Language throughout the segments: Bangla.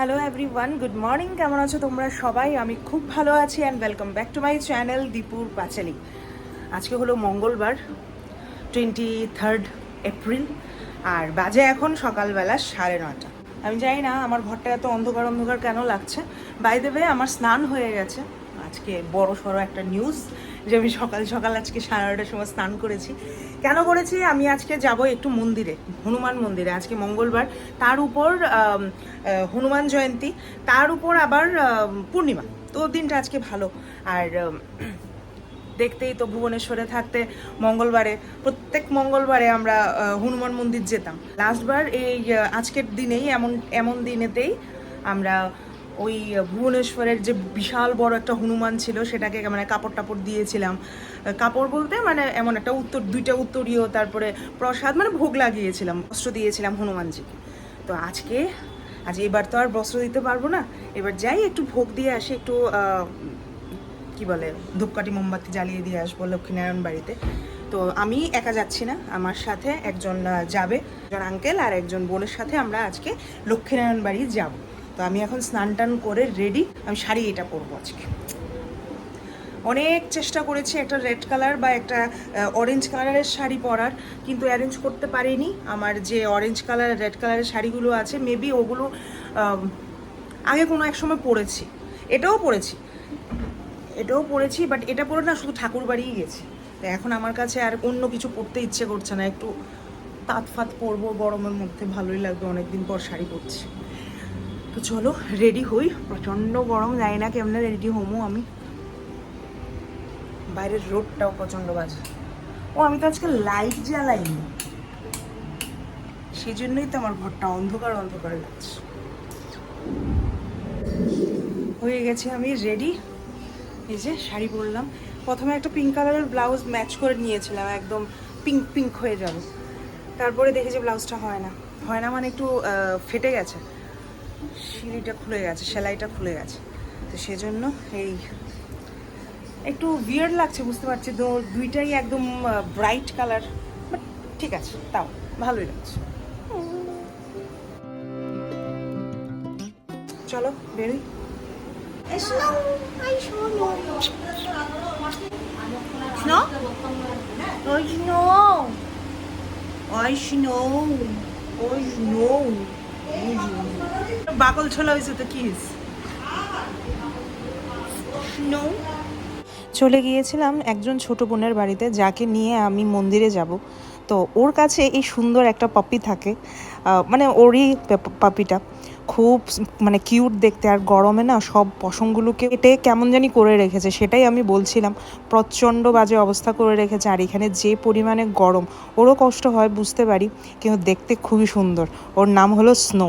হ্যালো এভরিওয়ান গুড মর্নিং কেমন আছো তোমরা সবাই? আমি খুব ভালো আছি and welcome back to my channel দীপুর পাঁচালি আজকে হলো মঙ্গলবার টোয়েন্টি থার্ড এপ্রিল আর বাজে এখন সকালবেলা সাড়ে নটা আমি জানি না আমার ঘরটা এত অন্ধকার অন্ধকার কেন লাগছে। বাই দেবে আমার স্নান হয়ে গেছে। আজকে বড় সড়ো একটা নিউজ যে আমি সকাল সকাল আজকে সাড়ে নটার সময় স্নান করেছি। কেন করেছি? আমি আজকে যাব একটু মন্দিরে, হনুমান মন্দিরে। আজকে মঙ্গলবার। তার উপর হনুমান জয়ন্তী। তার উপর আবার পূর্ণিমা। তো দিনটা আজকে ভালো। আর দেখতেই তো ভুবনেশ্বরে থাকতে মঙ্গলবারে, প্রত্যেক মঙ্গলবারে আমরা হনুমান মন্দির যেতাম। লাস্টবার এই আজকের দিনেই, এমন এমন দিনেতেই আমরা ওই ভুবনেশ্বরের যে বিশাল বড় একটা হনুমান ছিল, সেটাকে মানে কাপড় টাপড় দিয়েছিলাম। কাপড় বলতে মানে এমন একটা উত্তর, দুইটা উত্তরীয়, তারপরে প্রসাদ মানে ভোগ লাগিয়েছিলাম, বস্ত্র দিয়েছিলাম হনুমানজিকে। তো আজকে, আজ এবার তো আর বস্ত্র দিতে পারব না। এবার যাই, একটু ভোগ দিয়ে আসি, একটু কি বলে, ধূপকাঠি, মোমবাতি জ্বালিয়ে দিয়ে আসব লক্ষ্মীনারায়ণ বাড়িতে। তো আমি একা যাচ্ছি না, আমার সাথে একজন যাবে, একজন আঙ্কেল আর একজন বোনের সাথে আমরা আজকে লক্ষ্মীনারায়ণ বাড়ি যাব। তো আমি এখন স্নান টান করে রেডি আমি শাড়ি এটা পরবো আজকে। অনেক চেষ্টা করেছি একটা রেড কালার বা একটা অরেঞ্জ কালারের শাড়ি পরার, কিন্তু অ্যারেঞ্জ করতে পারিনি। আমার যে অরেঞ্জ কালার রেড কালারের শাড়িগুলো আছে মেবি ওগুলো আগে কোনো এক সময় পরেছি। এটাও পরেছি। এটাও পরেছি বাট এটা পরে না শুধু ঠাকুর বাড়িই গেছি। তো এখন আমার কাছে আর অন্য কিছু পরতে ইচ্ছে করছে না। একটু তাঁত ফাত পরবো, গরমের মধ্যে ভালোই লাগবে, অনেকদিন পর শাড়ি পরছি। তো চলো রেডি হই। প্রচণ্ড গরম, জানি না কেমনে রেডি হমো আমি। বাইরের রোডটাও প্রচণ্ড বাজে। ও, আমি তো আজকে লাইট জ্বালাইনি। সেই জন্যই তো আমার ঘরটা অন্ধকার অন্ধকার লাগছে। হয়ে গেছে, আমি রেডি এই যে শাড়ি পরলাম। প্রথমে একটা পিঙ্ক কালারের ব্লাউজ ম্যাচ করে নিয়েছিলাম, একদম পিঙ্ক পিঙ্ক হয়ে যাবে। তারপরে দেখি যে ব্লাউজটা হয় না। হয় না মানে একটু ফেটে গেছে। সিঁড়িটা খুলে গেছে সেলাইটা খুলে গেছে তো সেজন্য এই একটু বিয়ার্ড লাগছে বুঝতে পারছি তো দুইটাই একদম ব্রাইট কালার বাট ঠিক আছে তাও ভালোই লাগছে চলো বেরোই Snow? Oi, Snow! Oi, Snow! Snow! বাকল ছোলা হয়েছে তো নো চলে গিয়েছিলাম একজন ছোট বোনের বাড়িতে, যাকে নিয়ে আমি মন্দিরে যাব। তো ওর কাছে এই সুন্দর একটা পপি থাকে। মানে ওরই পাপিটা খুব মানে কিউট দেখতে আর গরমে না সব পশমগুলোকে কেটে কেমন জানি করে রেখেছে, সেটাই আমি বলছিলাম। প্রচণ্ড বাজে অবস্থা করে রেখেছে আর এখানে যে পরিমাণে গরম, ওরও কষ্ট হয়, বুঝতে পারি, কিন্তু দেখতে খুবই সুন্দর। ওর নাম হলো স্নো।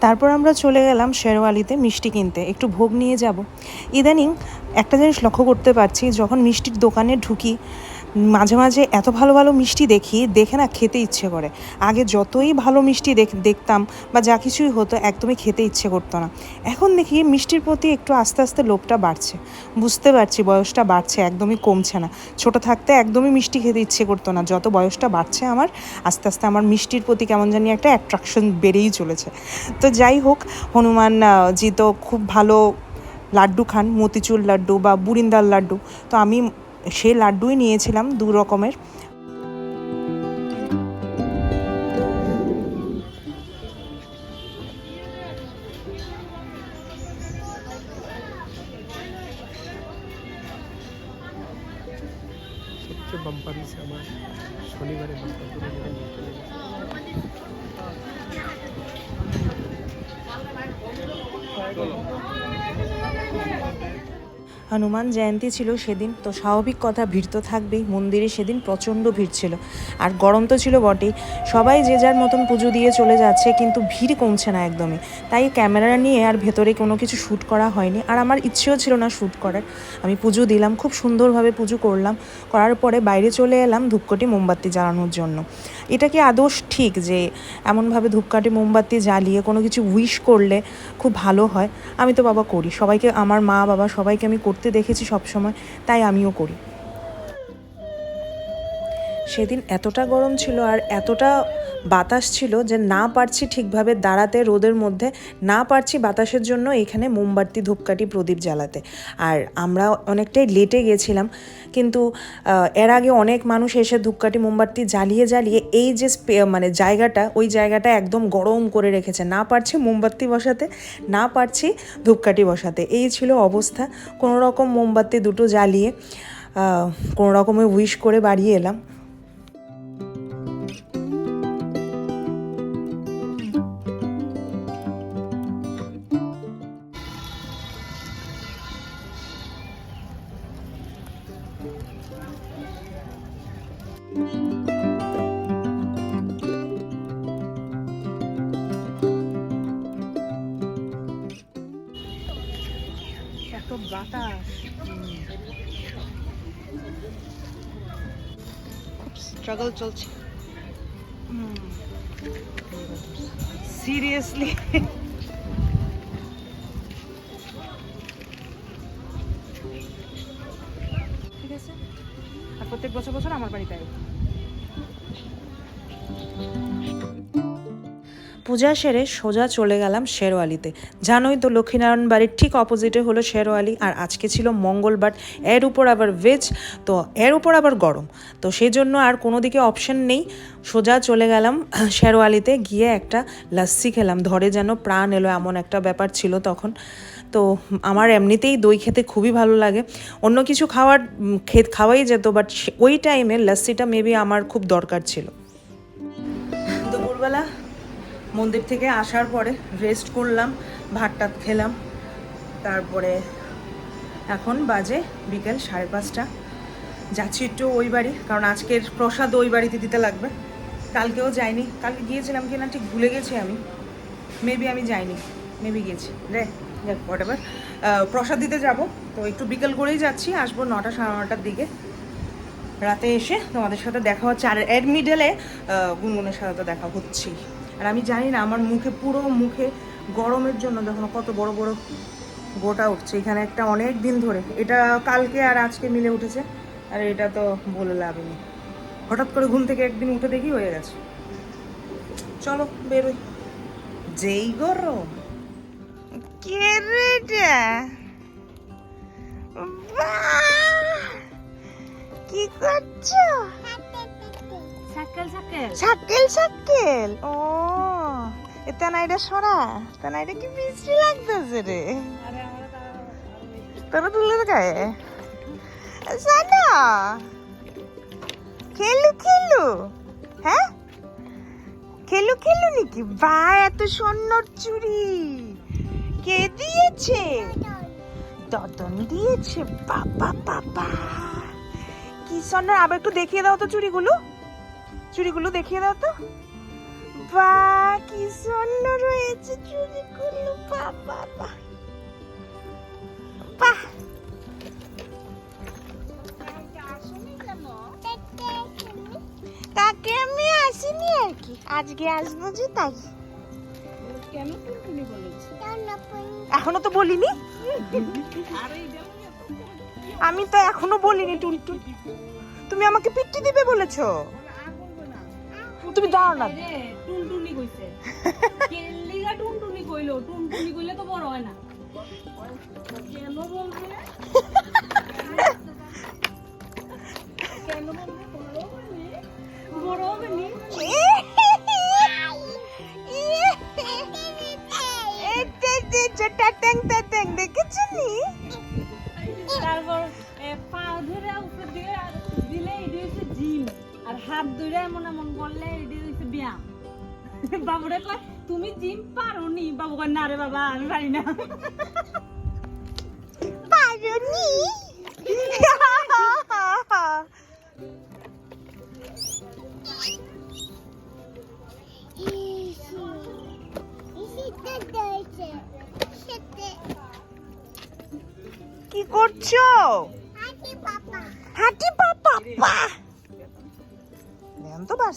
তারপর আমরা চলে গেলাম শেরওয়ালিতে মিষ্টি কিনতে, একটু ভোগ নিয়ে যাব। ইদানিং একটা জিনিস লক্ষ্য করতে পারছি, যখন মিষ্টির দোকানে ঢুকি মাঝে মাঝে এত ভালো ভালো মিষ্টি দেখি, দেখে না খেতে ইচ্ছে করে। আগে যতই ভালো মিষ্টি দেখ- দেখতাম বা যা কিছুই হতো একদমই খেতে ইচ্ছে করতো না। এখন দেখি মিষ্টির প্রতি একটু আস্তে আস্তে লোভটা বাড়ছে। বুঝতে পারছি বয়সটা বাড়ছে, একদমই কমছে না। ছোট থাকতে একদমই মিষ্টি খেতে ইচ্ছে করতো না। যত বয়সটা বাড়ছে আমার, আস্তে আস্তে আমার মিষ্টির প্রতি কেমন জানি একটা অ্যাট্রাকশন বেড়েই চলেছে। তো যাই হোক, হনুমান জি তো খুব ভালো লাড্ডু খান, মতিচুর লাড্ডু বা বুরিন্দার লাড্ডু। তো আমি সেই লাড্ডুই নিয়েছিলাম দু রকমের। হনুমান জয়ন্তী ছিল সেদিন, তো স্বাভাবিক কথা ভিড় তো থাকবেই, মন্দিরে সেদিন প্রচণ্ড ভিড় ছিল। আর গরম তো ছিল বটেই, সবাই যে যার মতন পুজো দিয়ে চলে যাচ্ছে, কিন্তু ভিড় কমছে না একদমই। তাই ক্যামেরা নিয়ে আর ভেতরে কোনো কিছু শ্যুট করা হয়নি, আর আমার ইচ্ছেও ছিল না শ্যুট করার। আমি পুজো দিলাম, খুব সুন্দরভাবে পুজো করলাম, করার পরে বাইরে চলে এলাম ধূপকাঠি মোমবাতি জ্বালানোর জন্য। এটা কি আদৌ ঠিক যে এমনভাবে ধূপকাঠি মোমবাতি জ্বালিয়ে কোনো কিছু উইশ করলে খুব ভালো হয়? আমি তো বাবা করি, সবাইকে, আমার মা বাবা সবাইকে আমি করতে দেখেছি সবসময় তাই আমিও করি। সেদিন এতটা গরম ছিল আর এতটা বাতাস ছিল যে না পারছি ঠিকভাবে দাঁড়াতে রোদের মধ্যে, না পারছি বাতাসের জন্য এখানে মোমবাতি, ধূপকাঠি, প্রদীপ জ্বালাতে। আর আমরা অনেকটাই লেটে গেছিলাম, কিন্তু এর আগে অনেক মানুষ এসে ধূপকাঠি, মোমবাতি জ্বালিয়ে জ্বালিয়ে এই যে মানে জায়গাটা, ওই জায়গাটা একদম গরম করে রেখেছে। না পারছি মোমবাতি বসাতে, না পারছি ধূপকাঠি বসাতে। এই ছিল অবস্থা। কোনো রকম মোমবাতি দুটো জ্বালিয়ে কোনো রকমে উইশ করে বাড়িয়ে এলাম। বাতাস। খুব স্ট্রাগল চলছে। সিরিয়াসলি ঠিক আছে। আর প্রত্যেক বছর বছর আমার বাড়িতে আয়। পূজা সেরে সোজা চলে গেলাম শেরওয়ালিতে। জানোই তো লক্ষ্মীনারায়ণ বাড়ির ঠিক অপোজিটে হলো শেরওয়ালি, আর আজকে ছিল মঙ্গলবার এর উপর আবার ভেজ তো এর উপর আবার গরম। তো সেই জন্য আর কোনো দিকে অপশন নেই। সোজা চলে গেলাম শেরওয়ালিতে, গিয়ে একটা লাস্সি খেলাম। ধরে যেন প্রাণ এলো, এমন একটা ব্যাপার ছিল তখন। তো আমার এমনিতেই দই খেতে খুবই ভালো লাগে। অন্য কিছু খাওয়ার খেত খাওয়াই যেত বাট ওই টাইমে লাস্সিটা মেবি আমার খুব দরকার ছিল। দুপুরবেলা মন্দির থেকে আসার পরে রেস্ট করলাম ভাত টাত খেলাম। তারপরে এখন বাজে বিকেল সাড়ে পাঁচটা। যাচ্ছি একটু ওই বাড়ি, কারণ আজকের প্রসাদ ওই বাড়িতে দিতে লাগবে। কালকেও যাইনি। কালকে গিয়েছিলাম কিনা ঠিক ভুলে গেছি আমি। মেবি আমি যাইনি। মেবি গেছি। রে হোয়াট এভার প্রসাদ দিতে যাব। তো একটু বিকেল করেই যাচ্ছি। আসব নটা, সাড়ে নটার দিকে। রাতে এসে তোমাদের সাথে দেখা হচ্ছে। আর এর মিডলে গুনগুনের সাথে তো দেখা হচ্ছেই। আর আমি জানি না, আমার মুখে, পুরো মুখে গরমের জন্য দেখো কত বড় বড় গোটা উঠছে। এখানে একটা অনেক দিন ধরে, এটা কালকে আর আজকে মিলে উঠেছে, আর এটা তো বলে লাভ নেই। হঠাৎ করে ঘুম থেকে একদিন উঠে দেখি হয়ে গেছে। চলো, বেরোই। যেই গরম। কে? কি করছ? সাক্কেল সাক্কেল ও এটা না এটা সরা। তা না এটা কি মিষ্টি লাগতেছে রে? তোরা তুলে গায়ে? জানা খেলু খেলু। হ্যাঁ? খেলু খেলু নাকি? বা এত স্বর্ণর চুড়ি। কে দিয়েছে? দদন দিয়েছে। বাবা বাবা। কি স্বর্ণের? আবার একটু দেখিয়ে দাও তো চুড়িগুলো। চুড়িগুলো দেখিয়ে দাও তো। বা, কি স্বর্ণ রয়েছে চুড়িগুলো বাবা বাহ বাহ! তাকে আমি আসিনি আর কি, আজকে আসব যে তাই। কেন টুনটুনি এখনও তো বলিনি? আমি তো এখনও বলিনি, টুনটুন। তুমি আমাকে পিট্টি দিবে বলেছ? তুমি দাও না। টুনটুনি কইছে। কেল্লিগা টুনটুনি কইলো, টুনটুনি কইলে তো বড় হয় না। কেন বলবে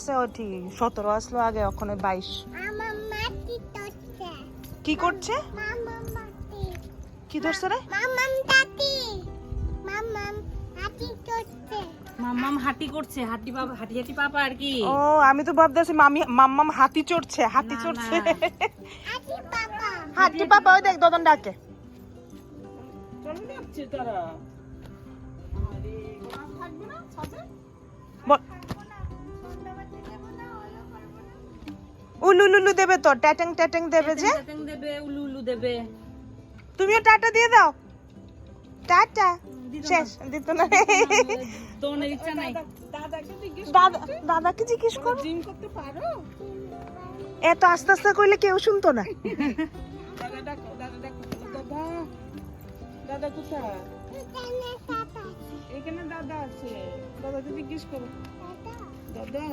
আছে ওটি সতেরো আসলো আগে ওখানে বাইশ। কি করছে? কি ধরছে রে? মাম্মাম হাতি করছে হাতি বাবা হাতি হাতি পাপা আর কি। ও আমি তো ভাবতেছি মামি মাম্মাম হাতি চড়ছে হাতি চড়ছে। হাতি পাপা। ওই দেখ দদন ডাকে। তারা। উলু লুলু দেবে তো? ট্যাটেং ট্যাটেং দেবে যে? ট্যাটেং দেবে উলু উলু দেবে। তুমিও টাটা দিয়ে দাও। টাটা। দিত না। শেষ দিত না। দৌড়ের ইচ্ছা নাই দাদা দাদাকে জিজ্ঞেস করো। জিম করতে পারো? এত আস্তে আস্তে করলে কেউ শুনতো না। দাদা কোথায়? এখানে দাদা আছে। দাদাকে জিজ্ঞেস করো। দাদা।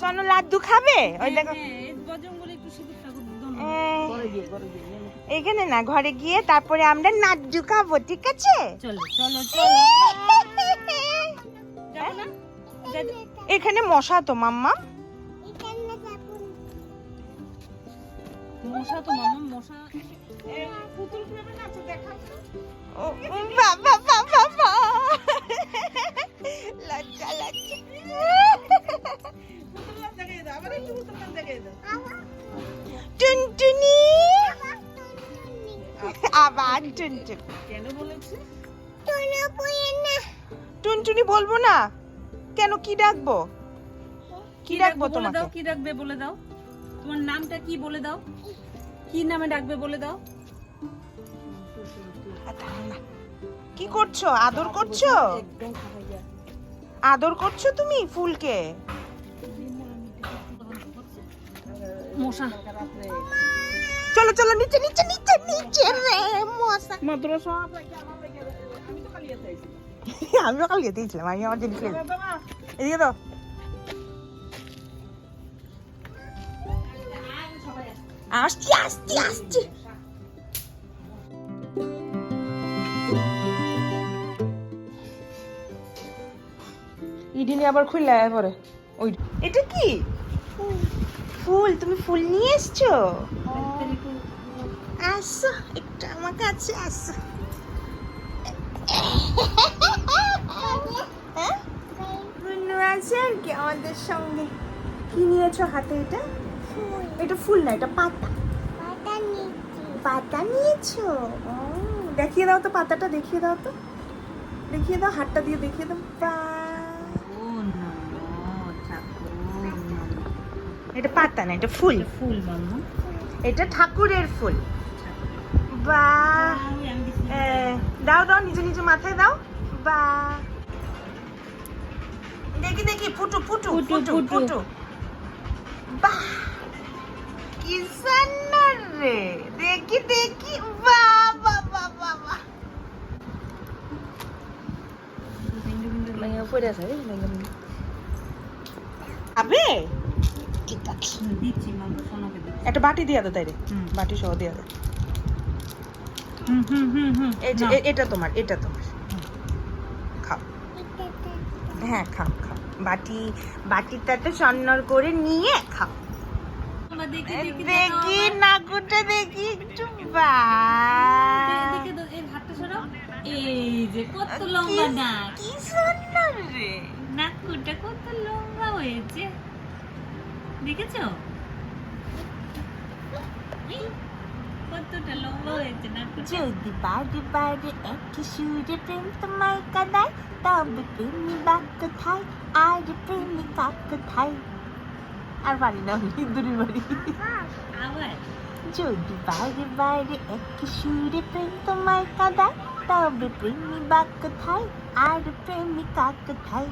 সোনু লাড্ডু খাবে? ওই দেখো। হ্যাঁ, এই বজরঙ্গলি একটু সিঁদুর ঠাকুর দোনো। এ, এখানে না ঘরে গিয়ে তারপরে আমরা নাড্ডু খাব ঠিক আছে? চলো চলো চলো যাব না? যাই- এখানে মশা তো মাম্মা। মশা তো মামা মশা। পুতুল খেলবে না বাবা। লজ্জা লজ্জা টুনটুনি আবার টুনটুন কেন বলেছে? টুনটুনি বলব না? কেন কি ডাকবো? কি ডাকবো তোমাকে? দাও কি ডাকবে বলে দাও? তোমার নামটা কি বলে দাও? কি নামে ডাকবে বলে দাও? কি করছ? আদর করছ? আদর করছ তুমি ফুলকে? মশা। চলো চলো নিচে নিচে নিচে নিচে রে মশা। মাত্র সব আমি তো কালকে দিয়েছিলাম আমি আমার জিনিস এদিকে তো। আসছি আসছি আসছি। ইডিনি আবার খুললে পরে। ওই এটা কি? ফুল তুমি ফুল নিয়ে এসছো? আসো একটু আমার কাছে আসো। হ্যাঁ? আছে আর কি আমাদের সঙ্গে। কি নিয়েছো হাতে এটা? এটা ফুল না এটা পাতা। পাতা নিয়েছো। দেখিয়ে দাও তো পাতাটা দেখিয়ে দাও তো। দেখিয়ে দাও হাতটা দিয়ে দেখিয়ে দাও। এটা পাতা না এটা ফুল। ফুল মাম্মা। এটা ঠাকুরের ফুল। আমি দাও দাও নিজে নিজে মাথায় দাও। বা। দেখি দেখি ফুটু ফুটু ফুটু, ফুটু বাহ কি সুন্দর রে। দেখি দেখি। বাহ বাহ বাহ বাহ বাহ পড়ে আছে আবে ঠিক আছে হুম, দিচ্ছি মাম্মা সোনাকে দিচ্ছি একটা বাটি দিয়ে দাও তাই রে বাটি সহ দিয়ে দাও। হুম হুম হুম হুম। এই যে এটা তোমার এটা তোমার। খাও। হ্যাঁ খাও খাও। বাটি বাটিটাতে সন্নর করে নিয়ে খাও। দেখি নাকুটা দেখি একটু বা এই যে কত লম্বা নাক। কি সুন্দর রে। নাকুটা কত লম্বা হয়েছে। দেখেছ? কতটা লম্বা হয়েছে নাকুটা যদি বাড়ি বাড়ি একই সুরে প্রেম তোমায় কাদায় তবে প্রেমী বাক কোথায় আর প্রেমিকা কোথায় আর বাড়ি না হিন্দুরির বাড়ি। আবার? যদি বাইরে বাইরে একই সুরে প্রেম তোমায় কাদায় তবে প্রেমী বাক কোথায় আর প্রেমিকা কোথায়